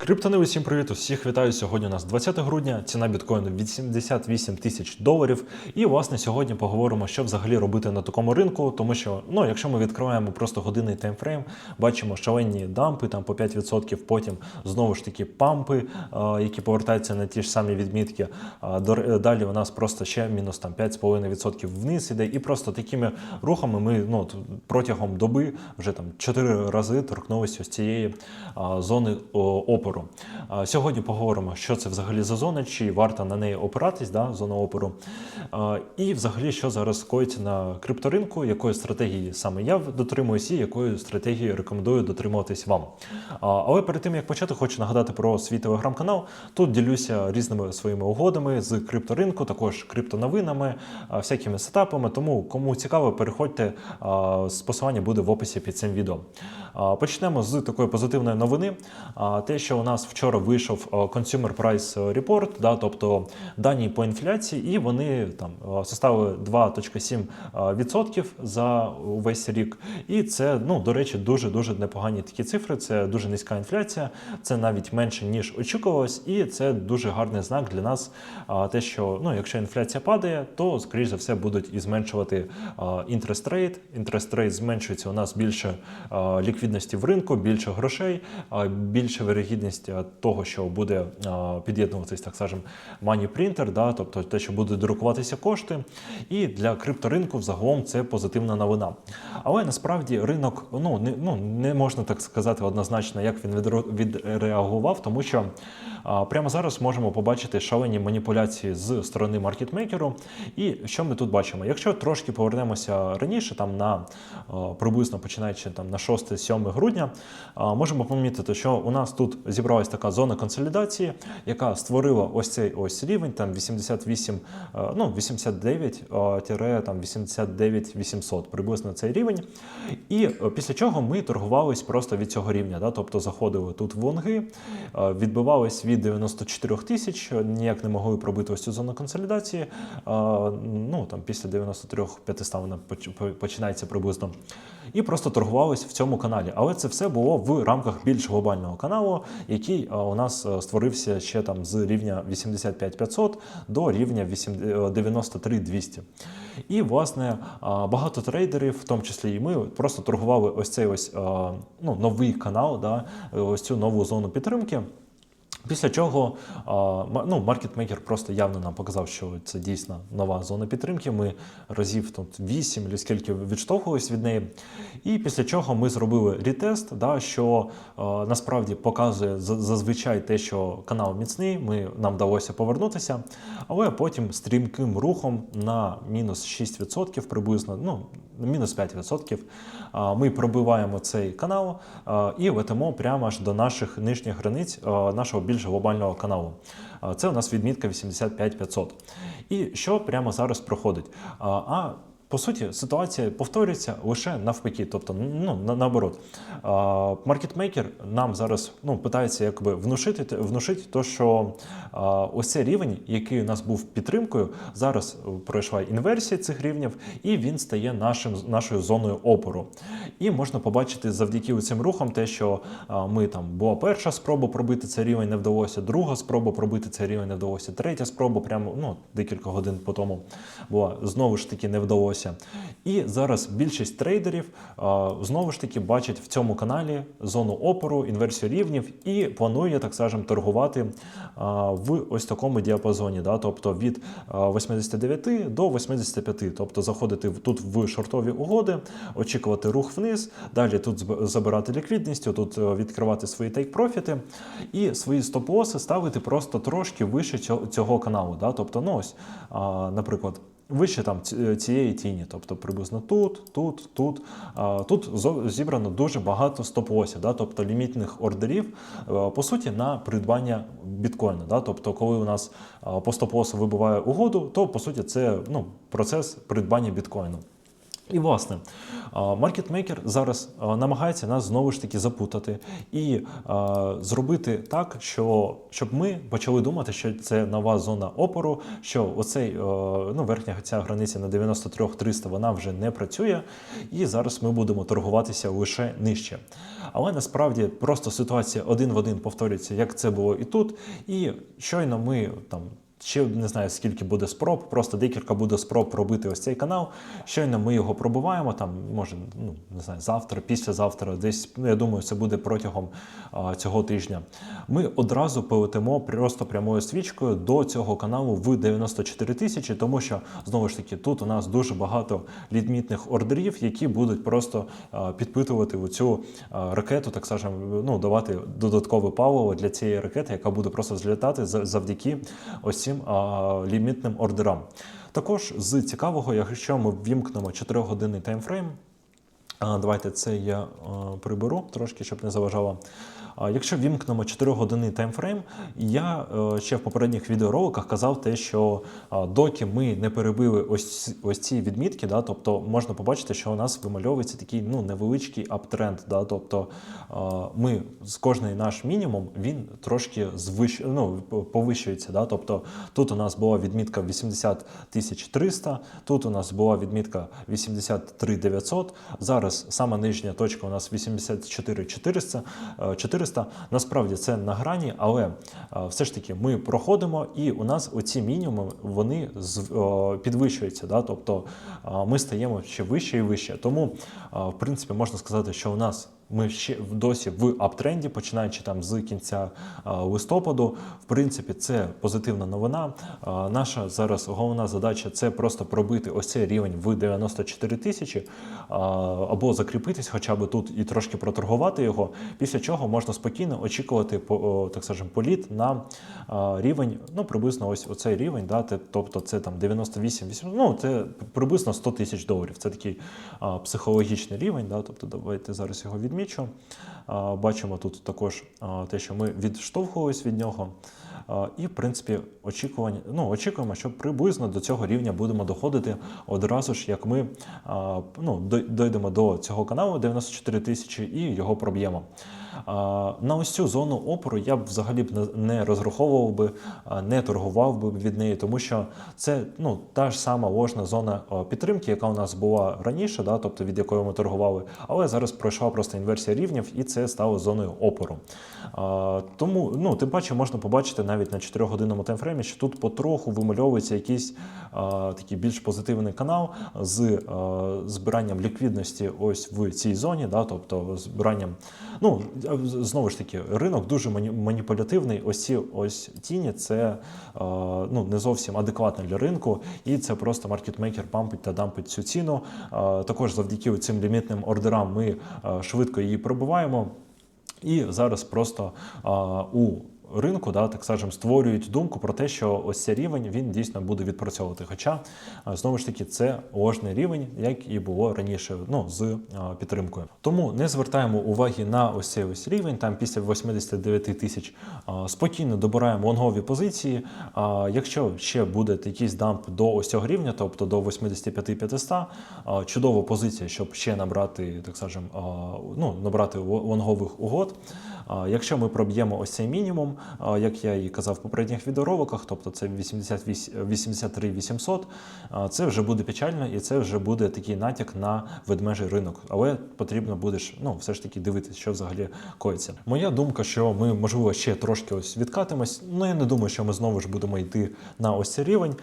Криптони, усім привіт! Усіх вітаю. Сьогодні у нас 20 грудня, ціна біткоїну 88 тисяч доларів. І власне сьогодні поговоримо, що взагалі робити на такому ринку, тому що ну, якщо ми відкриваємо просто годинний таймфрейм, бачимо шалені дампи там по 5%, потім знову ж таки пампи, які повертаються на ті ж самі відмітки. Далі у нас просто ще мінус там 5,5% вниз іде, і просто такими рухами ми ну, протягом доби вже там 4 рази торкнулися ось цієї зони о, опору. Сьогодні поговоримо, що це взагалі за зона, чи варто на неї опиратись, да, зона опору. І взагалі, що зараз коїться на крипторинку, якої стратегії саме я дотримуюсь і якої стратегії рекомендую дотримуватись вам. Але перед тим як почати, хочу нагадати про свій телеграм-канал. Тут ділюся різними своїми угодами з крипторинку, також криптоновинами, всякими сетапами. Тому кому цікаво, переходьте. Посилання буде в описі під цим відео. Почнемо з такої позитивної новини. Те, що у нас вчора вийшов Consumer Price Report, да, тобто дані по інфляції, і вони там составили 2,7% за увесь рік. І це, ну, до речі, дуже дуже непогані такі цифри. Це дуже низька інфляція, це навіть менше ніж очікувалось, і це дуже гарний знак для нас. Те, що ну, якщо інфляція падає, то скоріш за все будуть і зменшувати інтерест рейт. Інтерест рейт зменшується у нас більше ліквідності в ринку, більше грошей, більше вирогідність а, того, що буде під'єднуватись, так скажем, money printer, да, тобто те, що будуть друкуватися кошти. І для крипторинку взагалом це позитивна новина. Але насправді ринок ну не, ну, не можна так сказати однозначно, як він відреагував, тому що прямо зараз можемо побачити шалені маніпуляції з сторони маркетмейкеру. І що ми тут бачимо? Якщо трошки повернемося раніше, там на приблизно починаючи там на 6-7 грудня, можемо помітити, що у нас тут зібралась така зона консолідації, яка створила ось цей ось рівень, там 88, ну 89 там 89 800, приблизно цей рівень. І е, після чого ми торгувались просто від цього рівня, да? тобто заходили тут в лонги, відбивались від 94 тисяч, ніяк не могли пробити ось цю зону консолідації. Ну там після 93 500 вона починається приблизно. І просто торгувались в цьому каналі. Але це все було в рамках більш глобального каналу, який у нас створився ще там з рівня 85 500 до рівня 8 е, 93 200. І власне багато трейдерів, в тому числі і ми, просто торгували ось цей ось ну, новий канал, да, ось цю нову зону підтримки. Після чого ну, маркетмейкер просто явно нам показав, що це дійсно нова зона підтримки. Ми разів тут 8 чи скільки відштовхувались від неї. І після чого ми зробили рітест, да, що насправді показує зазвичай те, що канал міцний, ми, нам вдалося повернутися, але потім стрімким рухом на мінус 6% приблизно, ну, мінус 5%, ми пробиваємо цей канал і летимо прямо аж до наших нижніх границь нашого більш глобального каналу. Це у нас відмітка 85500. І що прямо зараз проходить? А, по суті, ситуація повторюється лише навпаки, тобто ну на, наоборот. Маркетмейкер нам зараз ну питається якби внушити внушити то, що а, ось цей рівень, який у нас був підтримкою, зараз пройшла інверсія цих рівнів, і він стає нашим нашою зоною опору. І можна побачити завдяки цим рухам, те, що а, ми там була перша спроба пробити цей рівень, не вдалося, друга спроба пробити цей рівень не вдалося, третя спроба, прямо ну декілька годин по тому була знову ж таки не вдалося. І зараз більшість трейдерів знову ж таки бачать в цьому каналі зону опору, інверсію рівнів і планує, так скажемо, торгувати в ось такому діапазоні, да, тобто від 89 до 85, тобто заходити тут в шортові угоди, очікувати рух вниз, далі тут забирати ліквідність, тут е, відкривати свої тейк-профіти і свої стоп-лоси ставити просто трошки вище цього каналу. Да, тобто, ну ось, наприклад. Вище там цієї тіні, тобто приблизно тут, тут, тут. Тут зібрано дуже багато стоп-лосів, да, тобто лімітних ордерів, е, по суті, на придбання біткоїна. Да, тобто, коли у нас по стоп-лосу вибиває угоду, то по суті це ну, процес придбання біткоїну. І власне, маркетмейкер зараз намагається нас знову ж таки запутати і зробити так, що щоб ми почали думати, що це нова зона опору, що оцей ну, верхня ця границя на 93-300 вона вже не працює, і зараз ми будемо торгуватися лише нижче. Але насправді просто ситуація один в один повторюється, як це було і тут. І щойно ми там. Ще не знаю скільки буде спроб, просто декілька буде спроб пробити ось цей канал. Щойно ми його пробуваємо, там може ну не знаю, завтра, післязавтра, десь ну я думаю, це буде протягом а, цього тижня. Ми одразу полетимо просто прямою свічкою до цього каналу в 94 тисячі, тому що знову ж таки тут у нас дуже багато лімітних ордерів, які будуть просто а, підпитувати цю ракету, так скажемо, ну давати додаткове паливо для цієї ракети, яка буде просто злітати за- завдяки ось цим лімітним ордерам. Також з цікавого, якщо ми ввімкнемо 4-годинний таймфрейм, а, Давайте це я приберу трошки, щоб не заважало. Якщо вімкнемо 4-годинний таймфрейм, я е, ще в попередніх відеороликах казав те, що доки ми не перебили ось, ось ці відмітки, да, тобто можна побачити, що у нас вимальовується такий ну, невеличкий аптренд. Да, тобто ми з кожний наш мінімум він трошки звищ, ну, повищується. Да, тобто тут у нас була відмітка 80 300, тут у нас була відмітка 83 900, зараз сама нижня точка у нас 84 400, е, 400. Насправді це на грані, але е, все ж таки ми проходимо, і у нас оці мінімуми вони підвищуються. Да? Тобто ми стаємо ще вище і вище. Тому, в принципі, можна сказати, що у нас ми ще досі в аптренді, починаючи там з кінця листопаду. В принципі, це позитивна новина. Наша зараз головна задача це просто пробити ось цей рівень в 94 тисячі, або закріпитись, хоча б тут і трошки проторгувати його. Після чого можна спокійно очікувати так скажем, політ на рівень, ну приблизно ось оцей рівень, да, тобто це там 98, 8, ну це приблизно 100 тисяч доларів. Це такий психологічний рівень. Да, тобто давайте зараз його відмічу. Бачимо тут також те, що ми відштовхувались від нього. І, в принципі, очікування, ну, очікуємо, що приблизно до цього рівня будемо доходити одразу ж, як ми ну, дойдемо до цього каналу 94 тисячі і його проб'ємо. На ось цю зону опору я б взагалі б не- розраховував би, не торгував би від неї, тому що це ну, та ж сама ложна зона підтримки, яка у нас була раніше, да, тобто від якої ми торгували, але зараз пройшла просто інверсія рівнів, і це стало зоною опору. Тому, ну, тим паче, можна побачити навіть на 4-годинному таймфреймі, що тут потроху вимальовується якийсь такий більш позитивний канал з збиранням ліквідності ось в цій зоні, да, тобто збиранням. Ну, знову ж таки, ринок дуже маніпулятивний. Ось ці ось тіні це ну, не зовсім адекватно для ринку, і це просто маркетмейкер пампить та дампить цю ціну. Також завдяки цим лімітним ордерам ми швидко її пробиваємо. І зараз просто а, у ринку, да, так скажемо, створюють думку про те, що ось цей рівень він дійсно буде відпрацьовувати. Хоча знову ж таки це ложний рівень, як і було раніше, ну з підтримкою. Тому не звертаємо уваги на ось цей ось рівень. Там після 89 тисяч спокійно добираємо лонгові позиції. А, якщо ще буде якийсь дамп до ось цього рівня, тобто до 85 500, а, чудова позиція, щоб ще набрати, так скажемо, ну, набрати ло- лонгових угод. Якщо ми проб'ємо ось цей мінімум, як я і казав в попередніх відеороликах, тобто це 88 83 800, це вже буде печально і це вже буде такий натяк на ведмежий ринок. Але потрібно буде ж, ну, все ж таки дивитися, що взагалі коїться. Моя думка, що ми, можливо, ще трошки ось відкатимось. Ну, я не думаю, що ми знову ж будемо йти на ось цей рівень.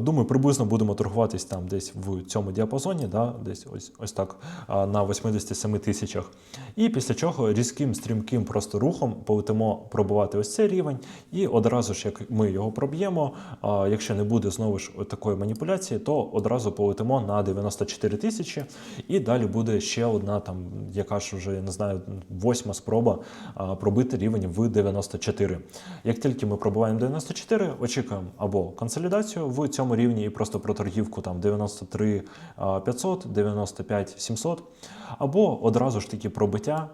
Думаю, приблизно будемо торгуватись там десь в цьому діапазоні, да, десь ось, ось так на 87 тисячах. І після чого різким стрімким просто рухом полетимо пробувати ось цей рівень, і одразу ж, як ми його проб'ємо, якщо не буде знову ж такої маніпуляції, то одразу полетимо на 94 тисячі, і далі буде ще одна там, яка ж вже я не знаю, восьма спроба пробити рівень в 94. Як тільки ми пробуваємо 94, очікуємо або консолідацію в цьому рівні і просто про торгівку там 93 500, 95 700, або одразу ж таки пробиття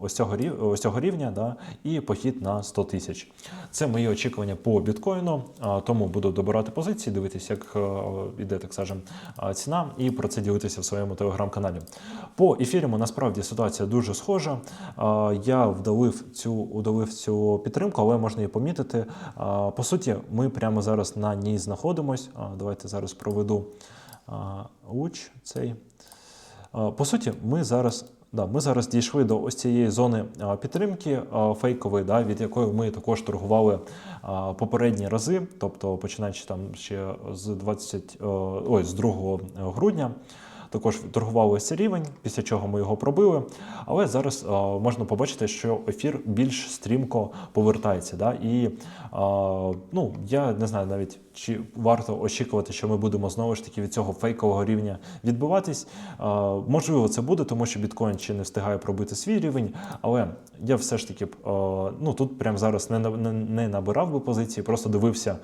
ось цього, рів- ось цього рівня да, і похід на 100 тисяч. Це мої очікування по біткоїну, е, тому буду добирати позиції, дивитися, як е, іде, так скажем, е, ціна, і про це ділитися в своєму телеграм-каналі. По ефіріму насправді ситуація дуже схожа. Е, Я вдалив цю, удалив цю підтримку, але можна її помітити. Е, По суті, ми прямо зараз на ній знаходимось. Е, Давайте зараз проведу е, луч цей. Е, По суті, ми зараз. Да, ми зараз дійшли до ось цієї зони підтримки а, фейкової, да, від якої ми також торгували попередні рази, тобто починаючи там ще з 20, е, ой, з 2 грудня. Також торгували цей рівень, після чого ми його пробили. Але зараз е, можна побачити, що ефір більш стрімко повертається. Да? І е, ну, я не знаю навіть, чи варто очікувати, що ми будемо знову ж таки від цього фейкового рівня відбиватись? Можливо, це буде, тому що біткоін ще не встигає пробити свій рівень, але я все ж таки ну тут прямо зараз не не, набирав би позиції, просто дивився,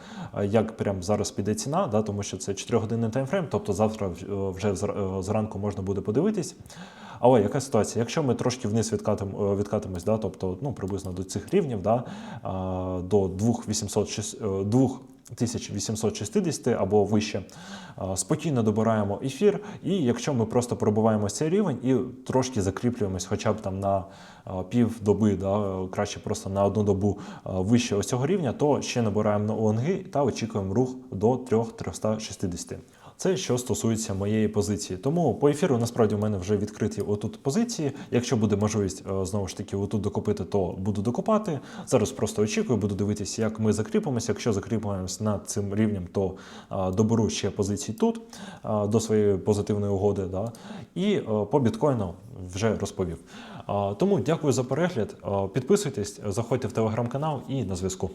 як прямо зараз піде ціна, да, тому що це 4 годинний таймфрейм, тобто завтра е, вже е, зранку можна буде подивитись. Але яка ситуація? Якщо ми трошки вниз відкатимо, е, відкатимось, да, тобто ну, приблизно до цих рівнів, да, до 2800, 2 1860 або вище, е, спокійно добираємо ефір. І якщо ми просто пробуваємо цей рівень і трошки закріплюємось, хоча б там на е, пів доби, да, е, краще просто на одну добу вище ось цього рівня, то ще набираємо на ОНГ та очікуємо рух до 3,360. Це що стосується моєї позиції. Тому по ефіру насправді в мене вже відкриті отут позиції. Якщо буде можливість е, знову ж таки отут докупити, то буду докупати. Зараз просто очікую, буду дивитися, як ми закріпимося. Якщо закріпимося над цим рівнем, то е, доберу ще позиції тут е, до своєї позитивної угоди. Да? І по біткоїну вже розповів. Тому дякую за перегляд. Підписуйтесь, заходьте в телеграм-канал і на зв'язку.